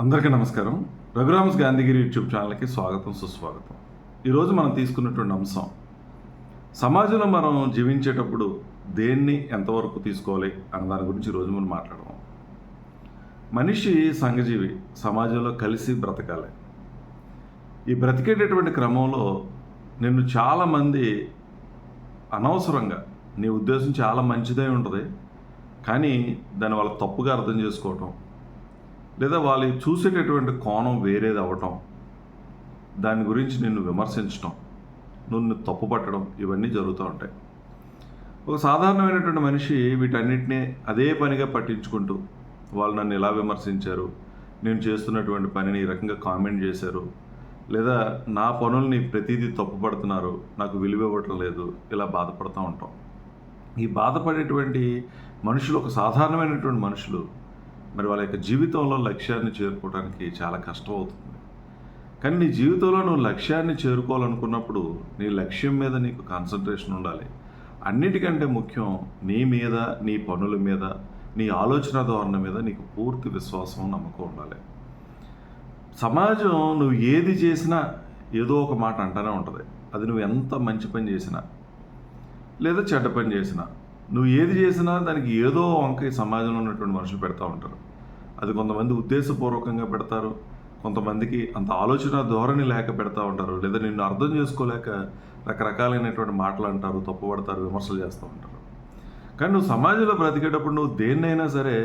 అందరికీ నమస్కారం. రఘురామ్స్ గాంధీగిరి యూట్యూబ్ ఛానల్కి స్వాగతం సుస్వాగతం. ఈరోజు మనం తీసుకున్నటువంటి అంశం సమాజంలో మనం జీవించేటప్పుడు దేన్ని ఎంతవరకు తీసుకోవాలి అన్న దాని గురించి ఈరోజు మనం మాట్లాడదాం. మనిషి సంఘజీవి సమాజంలో కలిసి బ్రతకాలి. ఈ బ్రతికేటటువంటి క్రమంలో నిన్ను చాలామంది అనవసరంగా నీ ఉద్దేశం చాలా మంచిదే ఉంటుంది కానీ దాన్ని వాళ్ళ తప్పుగా అర్థం చేసుకోవటం లేదా వాళ్ళు చూసేటటువంటి కోణం వేరేది అవ్వటం దాని గురించి నిన్ను విమర్శించటం నిన్ను తప్పుపట్టడం ఇవన్నీ జరుగుతూ ఉంటాయి. ఒక సాధారణమైనటువంటి మనిషి వీటన్నిటినీ అదే పనిగా పట్టించుకుంటూ వాళ్ళు నన్ను ఎలా విమర్శించారు నేను చేస్తున్నటువంటి పనిని ఈ రకంగా కామెంట్ చేశారు లేదా నా పనుల్ని ప్రతిదీ తప్పుపడుతున్నారు నాకు విలువ ఇవ్వటం లేదు ఇలా బాధపడుతూ ఉంటాం. ఈ బాధపడేటువంటి మనుషులు ఒక సాధారణమైనటువంటి మనుషులు మరి వాళ్ళ యొక్క జీవితంలో లక్ష్యాన్ని చేరుకోవడానికి చాలా కష్టం అవుతుంది కానీ నీ జీవితంలో నువ్వు లక్ష్యాన్ని చేరుకోవాలనుకున్నప్పుడు నీ లక్ష్యం మీద నీకు కాన్సన్ట్రేషన్ ఉండాలి. అన్నిటికంటే ముఖ్యం నీ మీద నీ పనుల మీద నీ ఆలోచన ధోరణి మీద నీకు పూర్తి విశ్వాసం నమ్మకం ఉండాలి. సమాజం నువ్వు ఏది చేసినా ఏదో ఒక మాట అంటూనే ఉంటుంది. అది నువ్వు ఎంత మంచి పని చేసినా లేదా చెడ్డ పని చేసినా నువ్వు ఏది చేసినా దానికి ఏదో వంక సమాజంలో ఉన్నటువంటి మనుషులు పెడతా ఉంటారు. అది కొంతమంది ఉద్దేశపూర్వకంగా పెడతారు కొంతమందికి అంత ఆలోచన ధోరణి లేక పెడతా ఉంటారు లేదా నిన్ను అర్థం చేసుకోలేక రకరకాలైనటువంటి మాటలు అంటారు తప్పుపడతారు విమర్శలు చేస్తూ ఉంటారు. కానీ నువ్వు సమాజంలో బ్రతికేటప్పుడు నువ్వు దేన్నైనా సరే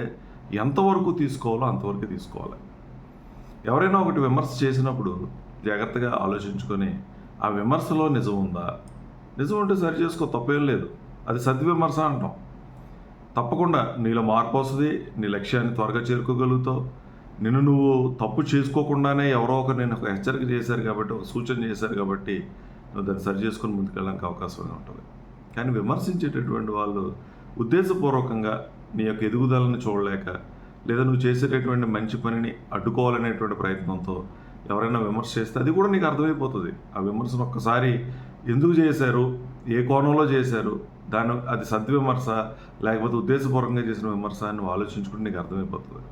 ఎంతవరకు తీసుకోవాలో అంతవరకు తీసుకోవాలి. ఎవరైనా ఒకటి విమర్శ చేసినప్పుడు జాగ్రత్తగా ఆలోచించుకొని ఆ విమర్శలో నిజం ఉందా? నిజం ఉంటే సరి చేసుకో తప్పేం లేదు. అది సద్విమర్శ అంటాం. తప్పకుండా నీలో మార్పు వస్తుంది నీ లక్ష్యాన్ని త్వరగా చేరుకోగలుగుతావు. నిన్ను నువ్వు తప్పు చేసుకోకుండానే ఎవరో ఒకరు నేను ఒక హెచ్చరిక చేశారు కాబట్టి ఒక సూచన చేశారు కాబట్టి నువ్వు దాన్ని సరి చేసుకొని ముందుకెళ్ళడానికి అవకాశం ఉంటుంది. కానీ విమర్శించేటటువంటి వాళ్ళు ఉద్దేశపూర్వకంగా నీ యొక్క ఎదుగుదలను చూడలేక లేదా నువ్వు చేసేటటువంటి మంచి పనిని అడ్డుకోవాలనేటువంటి ప్రయత్నంతో ఎవరైనా విమర్శ చేస్తే అది కూడా నీకు అర్థమైపోతుంది. ఆ విమర్శను ఒక్కసారి ఎందుకు చేశారు ఏ కోణంలో చేశారు దాని అది సద్విమర్శ లేకపోతే ఉద్దేశపూర్వకంగా చేసిన విమర్శ అని నువ్వు ఆలోచించుకుంటే నీకు అర్థమైపోతుంది.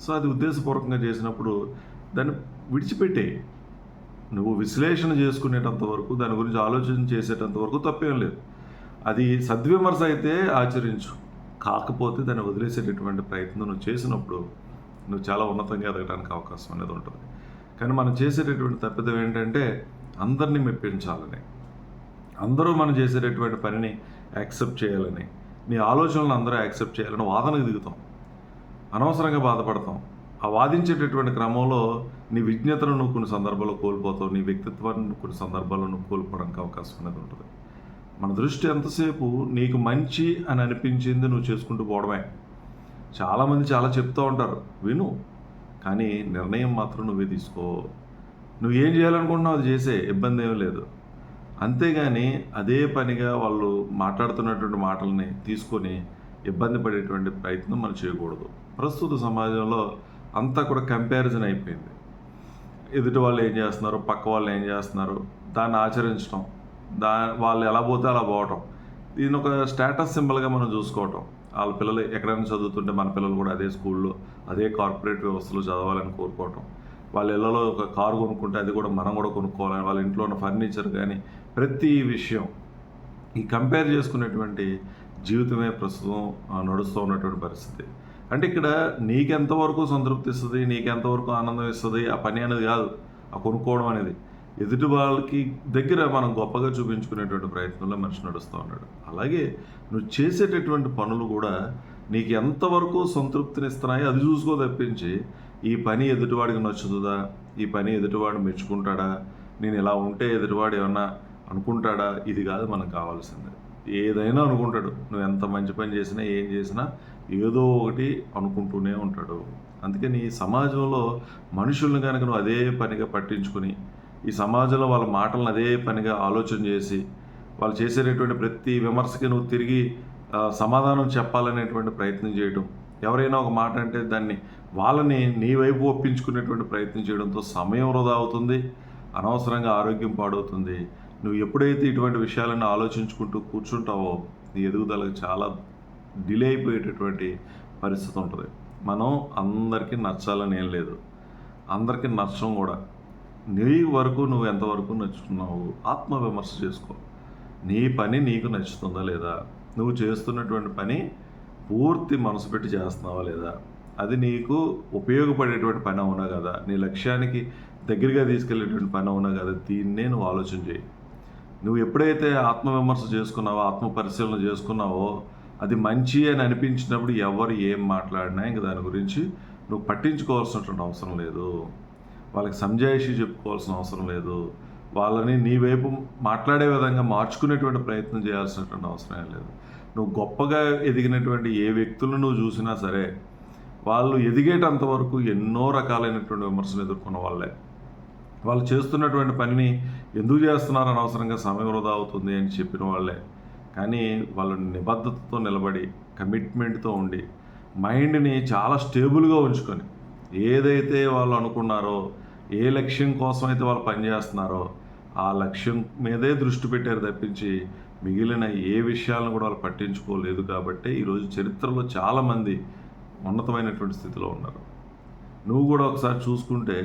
సో అది ఉద్దేశపూర్వకంగా చేసినప్పుడు దాన్ని విడిచిపెట్టే. నువ్వు విశ్లేషణ చేసుకునేటంత వరకు దాని గురించి ఆలోచన చేసేటంత వరకు తప్పేం లేదు. అది సద్విమర్శ అయితే ఆచరించు. కాకపోతే దాన్ని వదిలేసేటటువంటి ప్రయత్నం నువ్వు చేసినప్పుడు నువ్వు చాలా ఉన్నతంగా ఎదగడానికి అవకాశం అనేది ఉంటుంది. కానీ మనం చేసేటటువంటి తప్పిదం ఏంటంటే అందరినీ మెప్పించాలని. అందరూ మనం చేసేటటువంటి పనిని యాక్సెప్ట్ చేయాలని నీ ఆలోచనలను అందరూ యాక్సెప్ట్ చేయాలని వాదనకు దిగుతాం. అనవసరంగా బాధపడతాం. ఆ వాదించేటటువంటి క్రమంలో నీ విజ్ఞతను నువ్వు కొన్ని సందర్భాల్లో కోల్పోతావు నీ వ్యక్తిత్వాన్ని కొన్ని సందర్భాల్లో నువ్వు కోల్పోవడానికి అవకాశం అనేది ఉంటుంది. మన దృష్టి ఎంతసేపు నీకు మంచి అని అనిపించింది నువ్వు చేసుకుంటూ పోవడమే. చాలామంది చాలా చెప్తూ ఉంటారు విను కానీ నిర్ణయం మాత్రం నువ్వే తీసుకో. నువ్వు ఏం చేయాలనుకుంటున్నావు అది చేసే ఇబ్బంది ఏమీ లేదు. అంతేగాని అదే పనిగా వాళ్ళు మాట్లాడుతున్నటువంటి మాటల్ని తీసుకొని ఇబ్బంది పడేటువంటి ప్రయత్నం మనం చేయకూడదు. ప్రస్తుత సమాజంలో అంతా కూడా కంపారిజన్ అయిపోయింది. ఎదుటి వాళ్ళు ఏం చేస్తున్నారు? పక్క వాళ్ళు ఏం చేస్తున్నారు? దాన్ని ఆచరించడం దా వాళ్ళు ఎలా పోతే అలా పోవటం. దీని ఒక స్టేటస్ సింబల్గా మనం చూసుకోవటం. వాళ్ళ పిల్లలు ఎక్కడైనా చదువుతుంటే మన పిల్లలు కూడా అదే స్కూల్లో అదే కార్పొరేట్ వ్యవస్థలో చదవాలని కోరుకోవటం. వాళ్ళ ఇళ్ళలో ఒక కారు కొనుక్కుంటే అది కూడా మనం కూడా కొనుక్కోవాలని వాళ్ళ ఇంట్లో ఉన్న ఫర్నిచర్ కానీ ప్రతి విషయం ఈ కంపేర్ చేసుకునేటువంటి జీవితమే ప్రస్తుతం ఆ, నడుస్తూ ఉన్నటువంటి పరిస్థితి. అంటే ఇక్కడ నీకెంతవరకు సంతృప్తి ఇస్తుంది నీకెంతవరకు ఆనందం ఇస్తుంది ఆ పని అనేది కాదు ఆ కొనుక్కోవడం అనేది. ఎదుటి వాళ్ళకి దగ్గర మనం గొప్పగా చూపించుకునేటువంటి ప్రయత్నంలో మనిషి నడుస్తూ ఉన్నాడు. అలాగే నువ్వు చేసేటటువంటి పనులు కూడా నీకు ఎంతవరకు సంతృప్తినిస్తున్నాయో అది చూసుకో తప్పించి ఈ పని ఎదుటివాడికి నచ్చుతుందా ఈ పని ఎదుటివాడు మెచ్చుకుంటాడా నేను ఇలా ఉంటే ఎదుటివాడు ఏమన్నా అనుకుంటాడా? ఇది కాదు మనకు కావాల్సింది. ఏదైనా అనుకుంటాడు. నువ్వు ఎంత మంచి పని చేసినా ఏం చేసినా ఏదో ఒకటి అనుకుంటూనే ఉంటాడు. అందుకని ఈ సమాజంలో మనుషుల్ని కనుక నువ్వు అదే పనిగా పట్టించుకుని ఈ సమాజంలో వాళ్ళ మాటలను అదే పనిగా ఆలోచన చేసి వాళ్ళు చేసేటటువంటి ప్రతి విమర్శకి నువ్వు తిరిగి సమాధానం చెప్పాలనేటువంటి ప్రయత్నం చేయడం ఎవరైనా ఒక మాట అంటే దాన్ని వాళ్ళని నీ వైపు ఒప్పించుకునేటువంటి ప్రయత్నం చేయడంతో సమయం వృధా అవుతుంది. అనవసరంగా ఆరోగ్యం పాడవుతుంది. నువ్వు ఎప్పుడైతే ఇటువంటి విషయాలను ఆలోచించుకుంటూ కూర్చుంటావో నీ ఎదుగుదలకు చాలా డిలే అయిపోయేటటువంటి పరిస్థితి ఉంటుంది. మనం అందరికీ నచ్చాలని ఏం లేదు. అందరికీ నచ్చడం కూడా. నీ వరకు నువ్వు ఎంతవరకు నచ్చుతున్నావు ఆత్మవిమర్శ చేసుకో. నీ పని నీకు నచ్చుతుందా లేదా? నువ్వు చేస్తున్నటువంటి పని పూర్తి మనసు పెట్టి చేస్తున్నావా లేదా? అది నీకు ఉపయోగపడేటువంటి పని అవునా కదా? నీ లక్ష్యానికి దగ్గరగా తీసుకెళ్ళేటువంటి పని అవునా కదా? దీన్నే నువ్వు ఆలోచన చేయి. నువ్వు ఎప్పుడైతే ఆత్మవిమర్శ చేసుకున్నావో ఆత్మ పరిశీలన చేసుకున్నావో అది మంచి అని అనిపించినప్పుడు ఎవరు ఏం మాట్లాడినా ఇంక దాని గురించి నువ్వు పట్టించుకోవాల్సినటువంటి అవసరం లేదు. వాళ్ళకి సంజాయిషి చెప్పుకోవాల్సిన అవసరం లేదు. వాళ్ళని నీ వైపు మాట్లాడే విధంగా మార్చుకునేటువంటి ప్రయత్నం చేయాల్సినటువంటి అవసరం లేదు. నువ్వు గొప్పగా ఎదిగినటువంటి ఏ వ్యక్తులను నువ్వు చూసినా సరే వాళ్ళు ఎదిగేటంత వరకు ఎన్నో రకాలైనటువంటి విమర్శలు ఎదుర్కొన్న వాళ్ళే. వాళ్ళు చేస్తున్నటువంటి పనిని ఎందుకు చేస్తున్నారు అనవసరంగా సమయం వృధా అవుతుంది అని చెప్పిన వాళ్ళే. కానీ వాళ్ళు నిబద్ధతతో నిలబడి కమిట్మెంట్తో ఉండి మైండ్ని చాలా స్టేబుల్గా ఉంచుకొని ఏదైతే వాళ్ళు అనుకున్నారో ఏ లక్ష్యం కోసం అయితే వాళ్ళు పనిచేస్తున్నారో ఆ లక్ష్యం మీదే దృష్టి పెట్టారు తప్పించి మిగిలిన ఏ విషయాలను కూడా వాళ్ళు పట్టించుకోలేదు కాబట్టి ఈరోజు చరిత్రలో చాలామంది ఉన్నతమైనటువంటి స్థితిలో ఉన్నారు. నువ్వు కూడా ఒకసారి చూసుకుంటే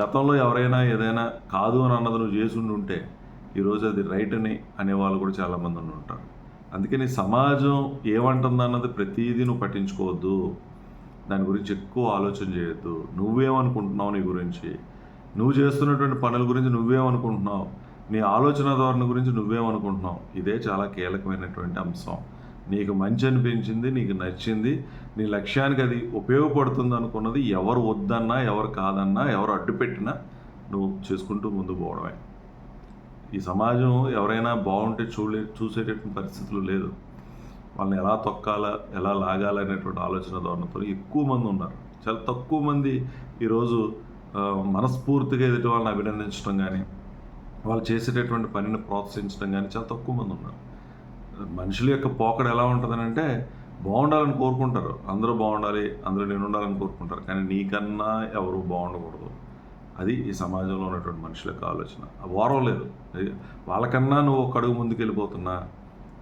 గతంలో ఎవరైనా ఏదైనా కాదు అని అన్నది నువ్వు చేసి ఉంటే ఈరోజు అది రైట్ అని అనేవాళ్ళు కూడా చాలామంది ఉంటారు. అందుకని సమాజం ఏమంటుంది అన్నది ప్రతిదీ నువ్వు పట్టించుకోవద్దు. దాని గురించి ఎక్కువ ఆలోచన చేయొద్దు. నువ్వేమనుకుంటున్నావు నీ గురించి? నువ్వు చేస్తున్నటువంటి పనుల గురించి నువ్వేమనుకుంటున్నావు? నీ ఆలోచన ధోరణి గురించి నువ్వేమనుకుంటున్నావు? ఇదే చాలా కీలకమైనటువంటి అంశం. నీకు మంచి అనిపించింది నీకు నచ్చింది నీ లక్ష్యానికి అది ఉపయోగపడుతుంది అనుకున్నది ఎవరు వద్దన్నా ఎవరు కాదన్నా ఎవరు అడ్డుపెట్టినా నువ్వు చేసుకుంటూ ముందు పోవడమే. ఈ సమాజం ఎవరైనా బాగుంటే చూడలే చూసేటటువంటి పరిస్థితులు లేదు. వాళ్ళని ఎలా తొక్కాలా ఎలా లాగాలా అనేటువంటి ఆలోచన ధోరణితో ఎక్కువ మంది ఉన్నారు. చాలా తక్కువ మంది ఈరోజు మనస్ఫూర్తిగా ఎదుటి వాళ్ళని అభినందించడం కానీ వాళ్ళు చేసేటటువంటి పనిని ప్రోత్సహించడం కానీ చాలా తక్కువ మంది ఉన్నారు. మనుషుల యొక్క పోకడ ఎలా ఉంటుందనంటే బాగుండాలని కోరుకుంటారు. అందరూ బాగుండాలి అందరూ నేను ఉండాలని కోరుకుంటారు. కానీ నీకన్నా ఎవరు బాగుండకూడదు. అది ఈ సమాజంలో ఉన్నటువంటి మనుషుల యొక్క ఆలోచన. వారం లేదు. వాళ్ళకన్నా నువ్వు ఒక అడుగు ముందుకెళ్ళిపోతున్నా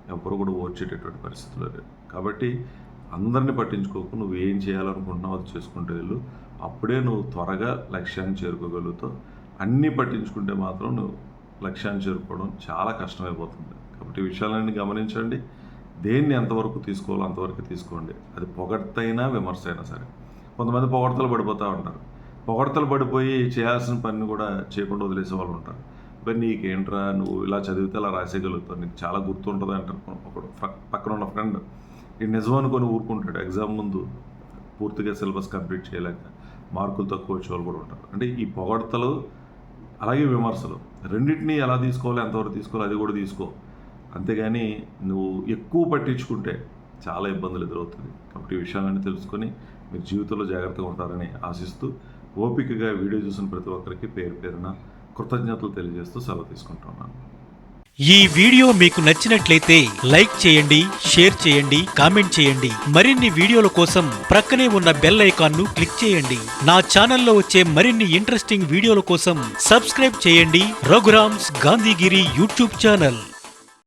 ఎవరు కూడా ఓర్చేటటువంటి పరిస్థితులు లేదు. కాబట్టి అందరిని పట్టించుకోకు. నువ్వు ఏం చేయాలనుకుంటున్నావు అది చేసుకుంటే వెళ్ళు. అప్పుడే నువ్వు త్వరగా లక్ష్యాన్ని చేరుకోగలుగుతావు. అన్నీ పట్టించుకుంటే మాత్రం నువ్వు లక్ష్యాన్ని చేరుకోవడం చాలా కష్టమైపోతుంది. కాబట్టి విషయాలన్నీ గమనించండి. దేన్ని ఎంతవరకు తీసుకోవాలో అంతవరకు తీసుకోండి. అది పొగడ్తైనా విమర్శ అయినా సరే. కొంతమంది పొగడతలు పడిపోతూ ఉంటారు. పొగడతలు పడిపోయి చేయాల్సిన పనిని కూడా చేయకుండా వదిలేసే వాళ్ళు ఉంటారు. మరి నీకేంట్రా? నువ్వు ఇలా చదివితే అలా రాసేయగలుగుతావు. నీకు చాలా గుర్తుంటుంది అంటారు ఒకడు. పక్కన ఉన్న ఫ్రెండ్. ఈ నిజం అనుకొని ఊరుకుంటాడు. ఎగ్జామ్ ముందు పూర్తిగా సిలబస్ కంప్లీట్ చేయలేక మార్కులు తక్కువ వచ్చే వాళ్ళు కూడా ఉంటారు. అంటే ఈ పొగడతలు అలాగే విమర్శలు. రెండింటినీ ఎలా తీసుకోవాలి ఎంతవరకు తీసుకోవాలి అది కూడా తీసుకో. అంతేగాని నువ్వు ఎక్కువ పట్టించుకుంటే చాలా ఇబ్బందులు ఎదురవుతుంది కాబట్టి ఈ విషయాలన్నీ తెలుసుకొని మీరు జీవితంలో జాగ్రత్తగా ఉంటారని ఆశిస్తూ ఓపికగా వీడియో చూసిన ప్రతి ఒక్కరికి పేరు పేరున కృతజ్ఞతలు తెలియజేస్తూ సెలవు తీసుకుంటున్నాను ఈ వీడియో మీకు నచ్చినట్లయితే లైక్ చేయండి షేర్ చేయండి కామెంట్ చేయండి. మరిన్ని వీడియోల కోసం ప్రక్కనే ఉన్న బెల్ ఐకాన్ను క్లిక్ చేయండి. నా ఛానల్లో వచ్చే మరిన్ని ఇంట్రెస్టింగ్ వీడియోల కోసం సబ్స్క్రైబ్ చేయండి. Raghuram's Gandhigiri YouTube channel.